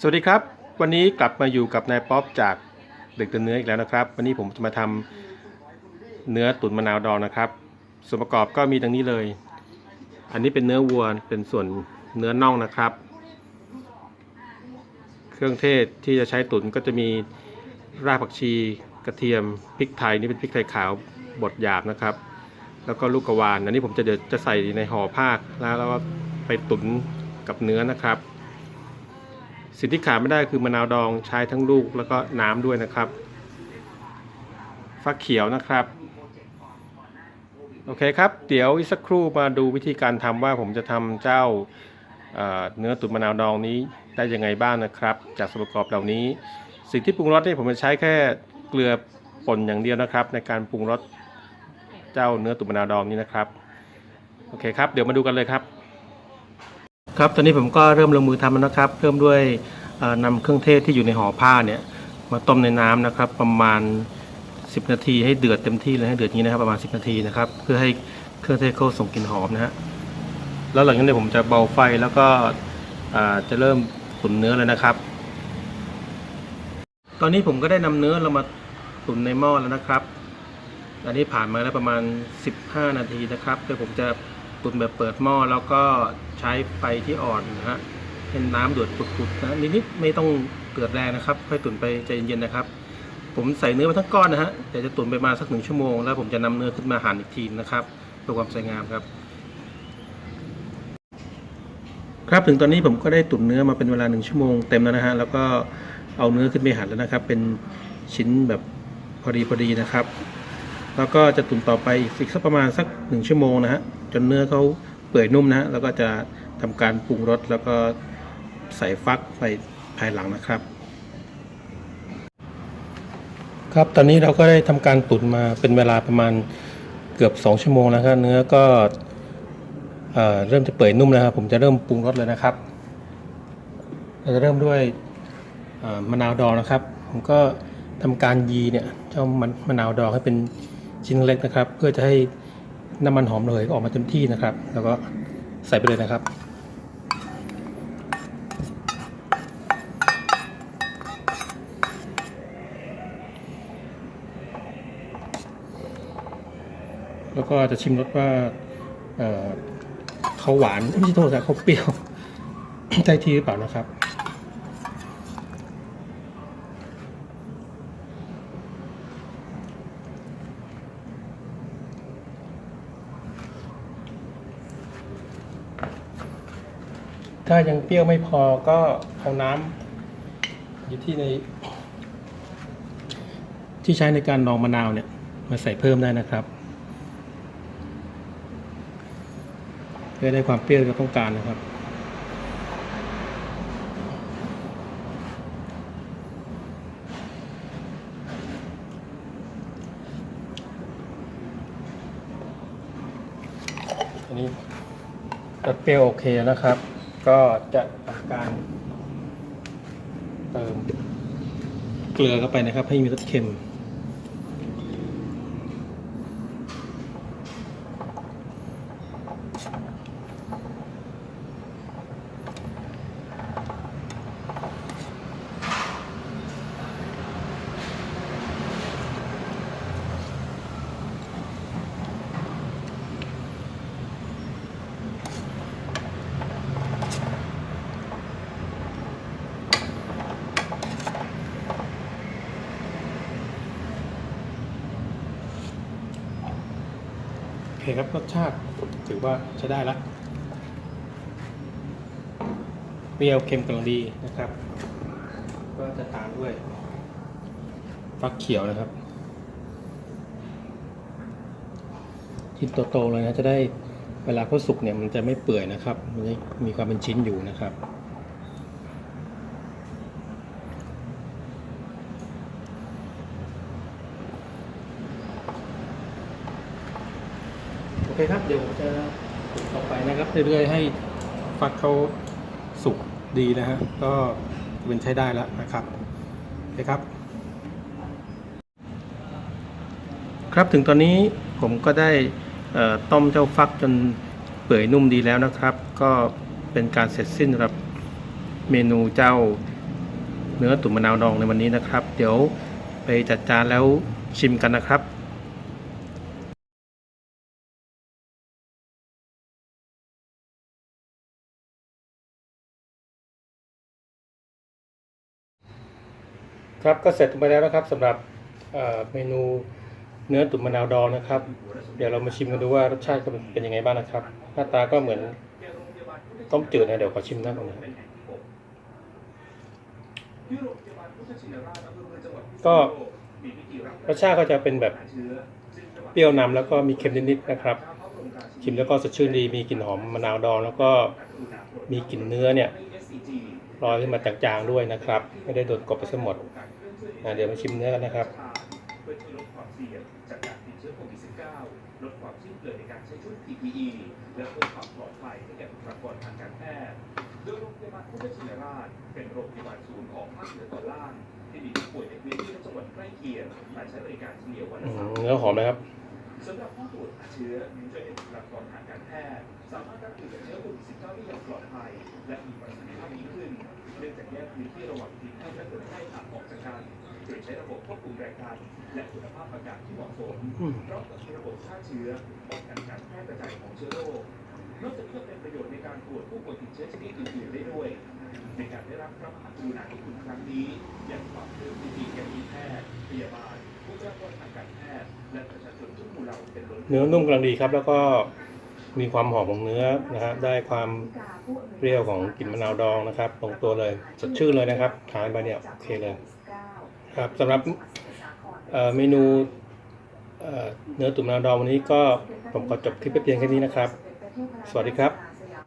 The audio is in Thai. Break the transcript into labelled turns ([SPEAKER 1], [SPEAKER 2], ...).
[SPEAKER 1] สวัสดีครับ วันนี้กลับมาอยู่กับนายป๊อปจากเด็กเตือนเนื้ออีกแล้วนะครับ วันนี้ผมจะมาทำเนื้อตุ๋นมะนาวดองนะครับ ส่วนประกอบก็มีดังนี้เลย อันนี้เป็นเนื้อวัวเป็นส่วนเนื้อน่องนะครับ เครื่องเทศที่จะใช้ตุ๋นก็จะมีรากผักชีกระเทียมพริกไทยนี่เป็นพริกไทยขาวบดหยาบนะครับ แล้วก็ลูกกระวานอันนี้ผมจะเดี๋ยวจะใส่ในห่อผ้าแล้วแล้วก็ไปตุ๋นกับเนื้อนะครับ สิ่งที่ขาดไม่ได้คือมะนาวดองใช้ทั้งลูกแล้วก็น้ำด้วยนะครับ ฟักเขียวนะครับ โอเคครับ เดี๋ยวอีกสักครู่มาดูวิธีการทำว่าผมจะทำเจ้าเอ่อเนื้อตุ๋นมะนาวดองนี้ได้ยังไงบ้างนะครับ จากส่วนประกอบเหล่านี้ สิ่งที่ปรุงรสนี่ผมจะใช้แค่เกลือป่นอย่างเดียวนะครับ ในการปรุงรสเจ้าเนื้อตุ๋นมะนาวดองนี้นะครับ โอเคครับ เดี๋ยวมาดูกันเลยครับ ครับตอนนี้ผมก็เริ่มลงมือทำแล้วนะครับ เริ่มด้วยเอ่อนำเครื่องเทศที่อยู่ในห่อผ้าเนี่ยมาต้มในน้ำนะครับ ประมาณ 10 นาทีให้เดือดเต็มที่เลยให้เดือดอย่างนี้นะครับประมาณ 10 นาทีนะครับเพื่อให้เครื่องเทศเขาส่งกลิ่นหอมนะฮะแล้วหลังจากนั้นผมจะเบาไฟแล้วก็อ่าจะเริ่มตุ๋นเนื้อเลยนะครับ ตอนนี้ผมก็ได้นำเนื้อเรามาตุ๋นในหม้อแล้วนะครับ อันนี้ผ่านมาแล้วประมาณ 15 นาทีนะครับเดี๋ยวผมจะ ตุ๋นแบบเปิดหม้อแล้วก็ใช้ไฟที่อ่อนนะฮะให้น้ำเดือดปุดๆนะนิดๆไม่ต้องเดือดแรงนะครับ ค่อยตุ๋นไปใจเย็นๆนะครับ ผมใส่เนื้อมาทั้งก้อนนะฮะแต่จะตุ๋นไปมาสักหนึ่งชั่วโมงแล้วผมจะนำเนื้อขึ้นมาหั่นอีกทีนะครับเพื่อความสวยงามครับ ครับถึงตอนนี้ผมก็ได้ตุ๋นเนื้อมาเป็นเวลาหนึ่งชั่วโมงเต็มแล้วนะฮะแล้วก็เอาเนื้อขึ้นไปหั่นแล้วนะครับ เป็นชิ้นแบบพอดีพอดีนะครับ แล้วก็จะตุ๋นต่อไปอีกสักประมาณสักหนึ่งชั่วโมงนะฮะ จนเนื้อเขาเปื่อยนุ่มนะแล้วก็จะทำการปรุงรสแล้วก็ใส่ฟักไปภายหลังนะครับ ครับตอนนี้เราก็ได้ทำการตุ๋นมาเป็นเวลาประมาณเกือบ 2 ชั่วโมงแล้วครับเนื้อก็เอ่อเริ่มจะเปื่อยนุ่มแล้วครับผมจะเริ่มปรุงรสเลยนะครับเราจะเริ่มด้วยมะนาวดองนะครับ ผมก็ทำการยีเนี่ยเจ้ามะมะนาวดองให้เป็นชิ้นเล็กนะครับ เพื่อจะให้ น้ำมันหอมเหยออกมาเต็มที่นะครับ แล้วก็ใส่ไปเลยนะครับ แล้วก็จะชิมรสว่าเอ่อเขาหวานไม่ใช่โทษนะเขาเปรี้ยวได้ที่หรือเปล่านะครับ ถ้ายังเปรี้ยวไม่พอก็เอาน้ำอยู่ที่ใน ที่ใช้ในการดองมะนาวเนี่ย มาใส่เพิ่มได้นะครับเพื่อได้ความเปรี้ยวที่เราต้องการนะครับอันนี้รสเปรี้ยวโอเคนะครับ ก็จะทำการ เติมเกลือเข้าไปนะครับ ให้มีรสเค็ม เคครับรสชาติถือว่าใช้ได้แล้วเปรี้ยวเค็มกำลังดีนะครับ ก็จะตามด้วยฟักเขียวนะครับชิ้นโตๆเลยนะจะได้เวลาเขาสุกเนี่ยมันจะไม่เปื่อยนะครับ มันจะมีความเป็นชิ้นอยู่นะครับ เคครับ เดี๋ยวผมจะตุ๋นต่อไปนะครับเรื่อยๆให้ฟักเขาสุกดีนะฮะก็เป็นใช้ได้แล้วนะครับโอเคครับ ครับถึงตอนนี้ผมก็ได้ต้มเจ้าฟักจนเปื่อยนุ่มดีแล้วนะครับ ก็เป็นการเสร็จสิ้นสำหรับเมนูเจ้าเนื้อตุ๋นมะนาวดองในวันนี้นะครับ เดี๋ยวไปจัดจานแล้วชิมกันนะครับ ครับก็เสร็จไปแล้วนะครับสำหรับเมนูเนื้อตุ๋นมะนาวดองนะครับ เดี๋ยวเรามาชิมกันดูว่ารสชาติจะเป็นยังไงบ้างนะครับ หน้าตาก็เหมือนต้มจืดนะเดี๋ยวขอชิมนะตรงนี้ก็รสชาติก็จะเป็นแบบเปรี้ยวนำแล้วก็มีเค็มนิดๆนะครับ ชิมแล้วก็สดชื่นดีมีกลิ่นหอมมะนาวดอง แล้วก็มีกลิ่นเนื้อเนี่ยลอยขึ้นมาจางๆด้วยนะครับ ไม่ได้โดนกบไปซะหมด เดี๋ยวมาชิมเนื้อกันนะครับ
[SPEAKER 2] เพื่อช่วยลดความเสี่ยงจากการติดเชื้อโควิด -19 ลดความสิ้นเปลืองในการใช้ชุด PPE และเพิ่มความปลอดภัยให้แก่บุคลากรทางการแพทย์โดยโรงพยาบาลพุทธชินราช เป็นโรงพยาบาลศูนย์ของภาคเหนือตอนล่าง ที่มีผู้ป่วยในพื้นที่และจังหวัดใกล้เคียงมาใช้บริการเฉลี่ยวันละสาม
[SPEAKER 1] เนื้อหอมนะครับ
[SPEAKER 2] สำหรับผู้ตรวจหาเชื้อช่วยให้บุคลากรทางการแพทย์สามารถรับมือกับเชื้อโควิด -19 ได้อย่างปลอดภัย และมีประสิทธิภาพยิ่งขึ้น เนื่องจากแยกพื้นที่ระหว่างทีมแพทย์และคนไข้ห่าง ใช้ระบบควบคุมแรงดันและคุณภาพอากาศที่เหมาะสม
[SPEAKER 1] อืม
[SPEAKER 2] พร้อมกับมีระบบฆ่าเชื้อป้องกันการแพร่กระจายของเชื้อโรคนอกจากนี้ยังเป็นประโยชน์ในการตรวจผู้ป่วยติดเชื้อชนิดอื่นๆได้ด้วย ในการได้รับพระมหากรุณาธิคุณครั้งนี้ยังฝากเรื่องดีๆแก่ทีมแพทย์พยาบาลบุคลากรทางการแพทย์และประชาชนทุกหมู่เหล่าเป็นล้น
[SPEAKER 1] เนื้อนุ่มกำลังดีครับ แล้วก็มีความหอมของเนื้อนะฮะได้ความเปรี้ยวของกลิ่นมะนาวดองนะครับลงตัวเลยสดชื่นเลยนะครับทานไปเนี่ยโอเคเลย ครับสำหรับเมนูเอ่อเนื้อตุ๋นมะนาวดองวันนี้ก็ผมขอจบคลิปไปเพียงแค่นี้นะครับ สวัสดีครับ